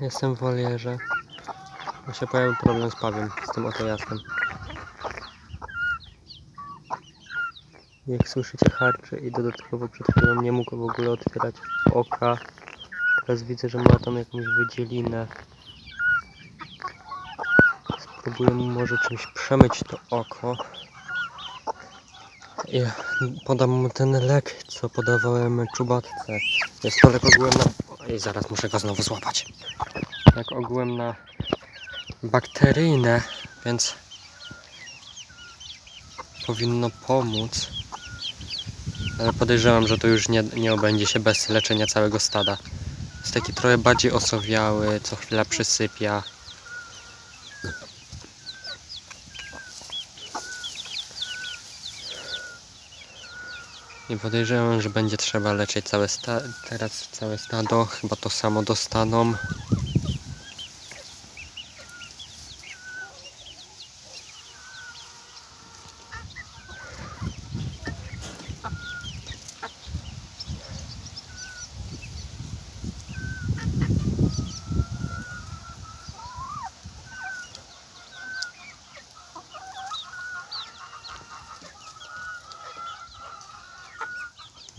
Jestem w wolierze. Bo się pojawił problem z pawiem, z tym oto jazdem. Jak słyszycie harczy i dodatkowo przed chwilą nie mógł w ogóle otwierać oka. Teraz widzę, że ma tam jakąś wydzielinę. Spróbuję mu może czymś przemyć to oko. I podam mu ten lek, co podawałem czubatce. Jest to lek ogółem na... I zaraz muszę go znowu złapać. Lek ogółem na bakteryjne, więc powinno pomóc. Ale podejrzewam, że to już nie, nie obędzie się bez leczenia całego stada. Jest taki trochę bardziej osowiały, co chwila przysypia. I podejrzewam, że będzie trzeba leczyć całe teraz całe stado. Chyba to samo dostaną.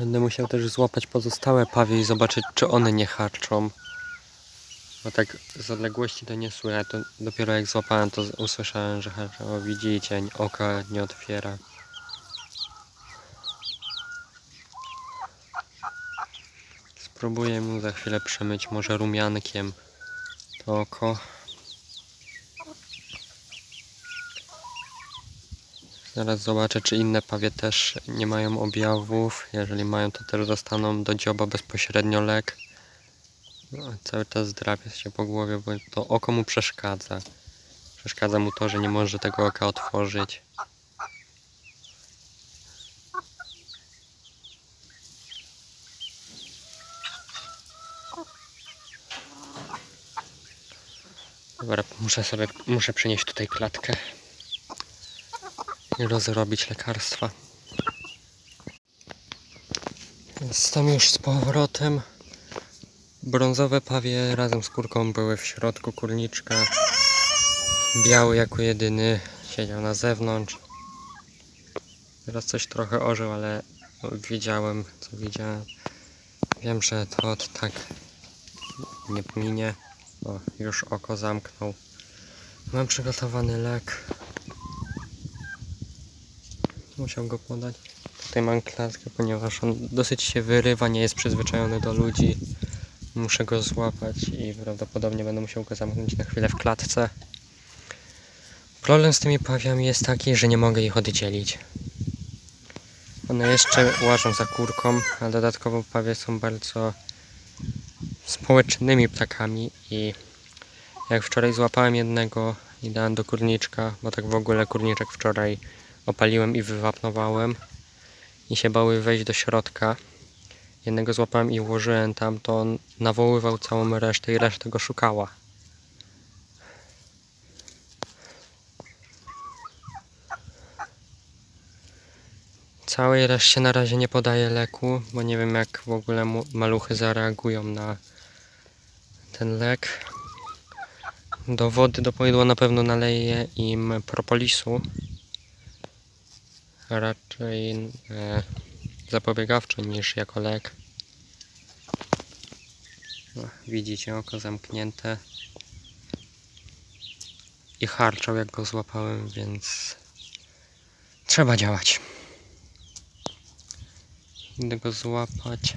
Będę musiał też złapać pozostałe pawie i zobaczyć, czy one nie harczą. Bo tak z odległości to nie słychać. To dopiero jak złapałem, to usłyszałem, że harczą. O, widzicie, oka nie otwiera. Spróbuję mu za chwilę przemyć może rumiankiem to oko. Zaraz zobaczę, czy inne pawie też nie mają objawów. Jeżeli mają, to też dostaną do dzioba bezpośrednio lek. No, cały czas drapie się po głowie, bo to oko mu przeszkadza. Przeszkadza mu to, że nie może tego oka otworzyć. Dobra, muszę sobie, muszę przynieść tutaj klatkę i rozrobić lekarstwa. Jestem już z powrotem. Brązowe pawie razem z kurką były w środku kurniczka. Biały jako jedyny siedział na zewnątrz. Teraz coś trochę ożył, ale wiedziałem co widziałem. Wiem, że to tak nie minie. O, już oko zamknął. Mam przygotowany lek. Musiał go podać. Tutaj mam klatkę, ponieważ on dosyć się wyrywa, nie jest przyzwyczajony do ludzi. Muszę go złapać i prawdopodobnie będę musiał go zamknąć na chwilę w klatce. Problem z tymi pawiami jest taki, że nie mogę ich oddzielić. One jeszcze łażą za kurką, a dodatkowo pawie są bardzo społecznymi ptakami i jak wczoraj złapałem jednego i dałem do kurniczka, bo tak w ogóle kurniczek wczoraj opaliłem i wywapnowałem i się bały wejść do środka. Jednego złapałem i ułożyłem tam, to on nawoływał całą resztę i reszta go szukała. Całej reszcie na razie nie podaję leku, bo nie wiem jak w ogóle maluchy zareagują na ten lek. Do wody, do pojedła na pewno naleję im propolisu raczej e, zapobiegawczo niż jako lek. O, widzicie, oko zamknięte. I harczał jak go złapałem, więc trzeba działać. Idę go złapać.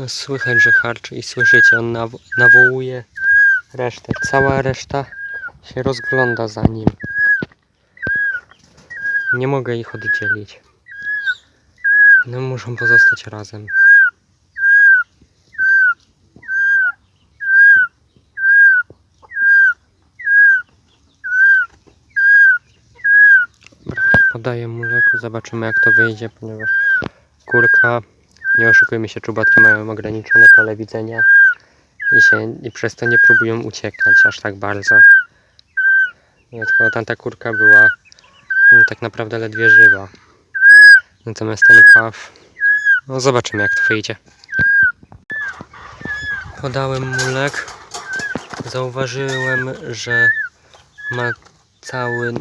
No słychać, że harczy i słyszycie, on nawo- nawołuje resztę. Cała reszta się rozgląda za nim. Nie mogę ich oddzielić. No muszą pozostać razem. Dobra, Podaję mu leku, zobaczymy jak to wyjdzie, ponieważ kurka, nie oszukujmy się, czubatki mają ograniczone pole widzenia i, się, i przez to nie próbują uciekać aż tak bardzo. Dodatkowo tamta kurka była mm, tak naprawdę ledwie żywa. Natomiast ten paw, no zobaczymy jak to wyjdzie. Podałem mu lek. Zauważyłem, że ma cały,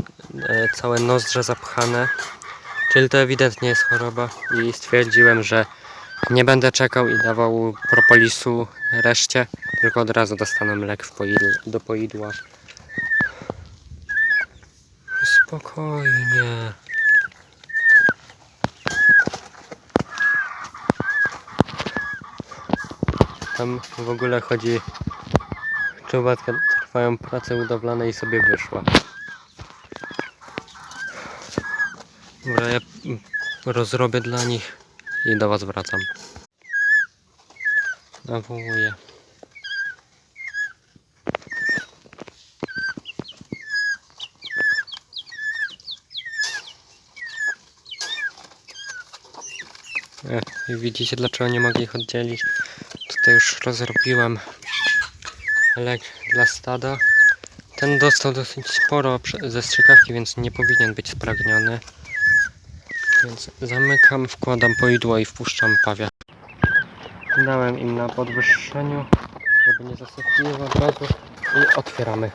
e, całe nozdrze zapchane. Czyli to ewidentnie jest choroba i stwierdziłem, że nie będę czekał i dawał propolisu reszcie, tylko od razu dostanę lek do poidła. Spokojnie. Tam w ogóle chodzi czubatka, trwają prace budowlane i sobie wyszła. Dobra, ja rozrobię dla nich i do was wracam. Nawołuję. I widzicie dlaczego nie mogę ich oddzielić? Tutaj już rozrobiłem lek dla stada. Ten dostał dosyć sporo ze strzykawki, więc nie powinien być spragniony. Więc zamykam, wkładam poidło i wpuszczam pawia. Dałem im na podwyższeniu, żeby nie zasypiło od razu i otwieramy.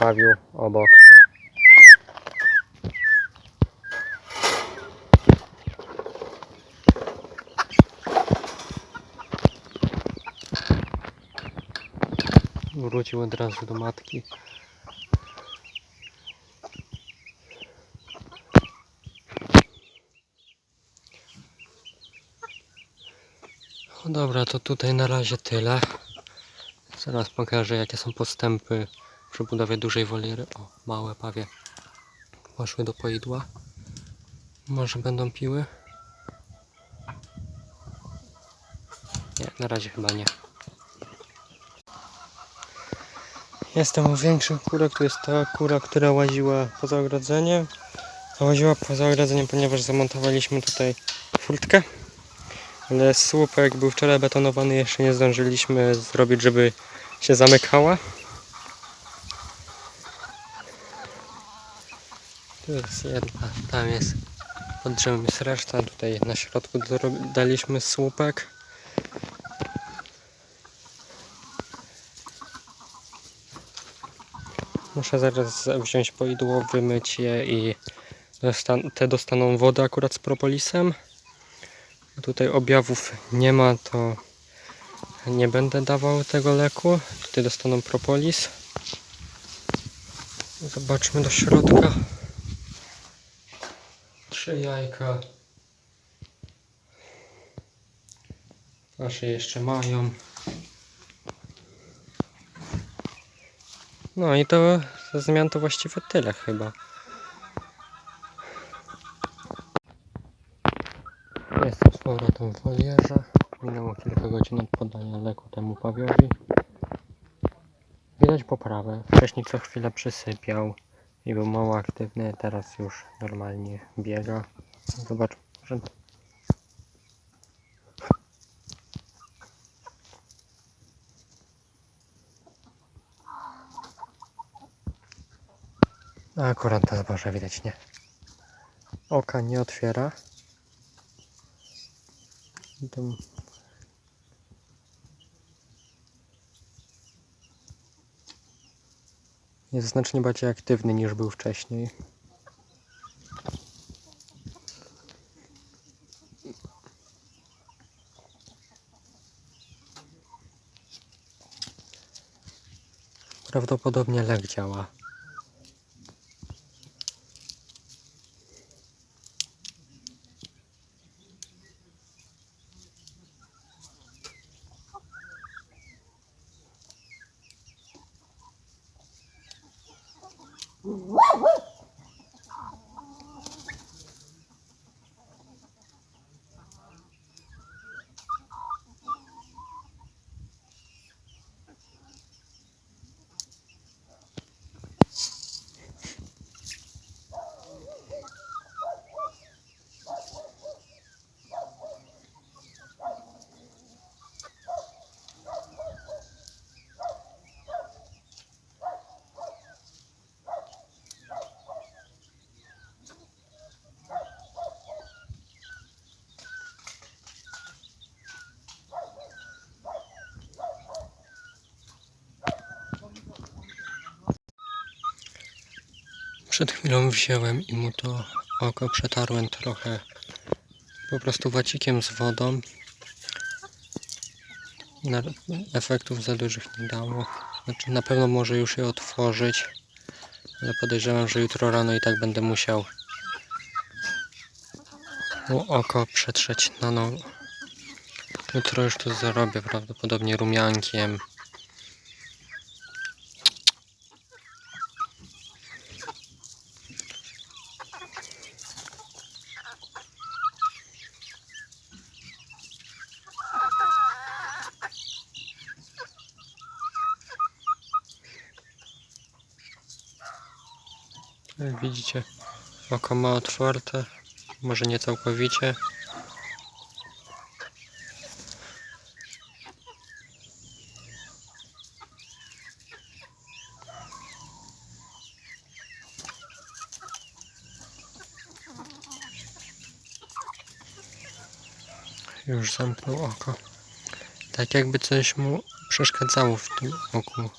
Pawiu obok. Wrócił od razu do matki. Dobra, to tutaj na razie tyle. Zaraz pokażę jakie są postępy przy budowie dużej woliery. O, małe pawie poszły do poidła. Może będą piły? Nie, na razie chyba nie. Jestem u większych kurek, to jest ta kura, która łaziła poza ogrodzeniem. Łaziła poza ogrodzeniem, ponieważ zamontowaliśmy tutaj furtkę. Ale słupek był wczoraj betonowany, jeszcze nie zdążyliśmy zrobić, żeby się zamykała. Tu jest jedna, tam jest pod drzewem jest reszta, tutaj na środku daliśmy słupek. Muszę zaraz wziąć poidło, wymyć je i dostan- te dostaną wodę akurat z propolisem. Tutaj objawów nie ma, to nie będę dawał tego leku. Tutaj dostaną propolis. Zobaczmy do środka. Trzy jajka. Nasze jeszcze mają. No i to ze zmian to właściwie tyle chyba. Jestem z powrotem w wolierze. Minęło kilka godzin od podania leku temu pawiowi. Widać poprawę. Wcześniej co chwilę przysypiał i był mało aktywny. Teraz już normalnie biega. Zobacz, że A akurat to zboże widać nie. Oka nie otwiera. Tam Jest znacznie bardziej aktywny niż był wcześniej. Prawdopodobnie lek działa. Przed chwilą wziąłem i mu to oko przetarłem trochę po prostu wacikiem z wodą. Na, efektów za dużych nie dało. Znaczy na pewno może już je otworzyć, ale podejrzewam, że jutro rano i tak będę musiał mu oko przetrzeć na nowo. Jutro już to zrobię prawdopodobnie rumiankiem. Jak widzicie, oko ma otwarte, może nie całkowicie. Już zamknął oko. Tak jakby coś mu przeszkadzało w tym oku.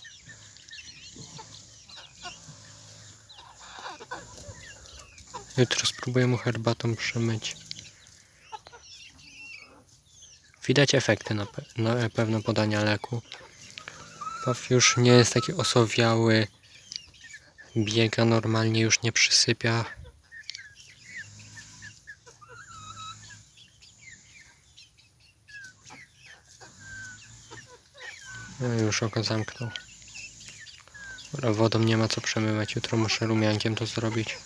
Jutro spróbuję mu herbatą przemyć. Widać efekty na, pe- na pewno podania leku. Paw już nie jest taki osowiały. Biega normalnie, już nie przysypia. No już oko zamknął. Wodą nie ma co przemywać. Jutro muszę rumiankiem to zrobić.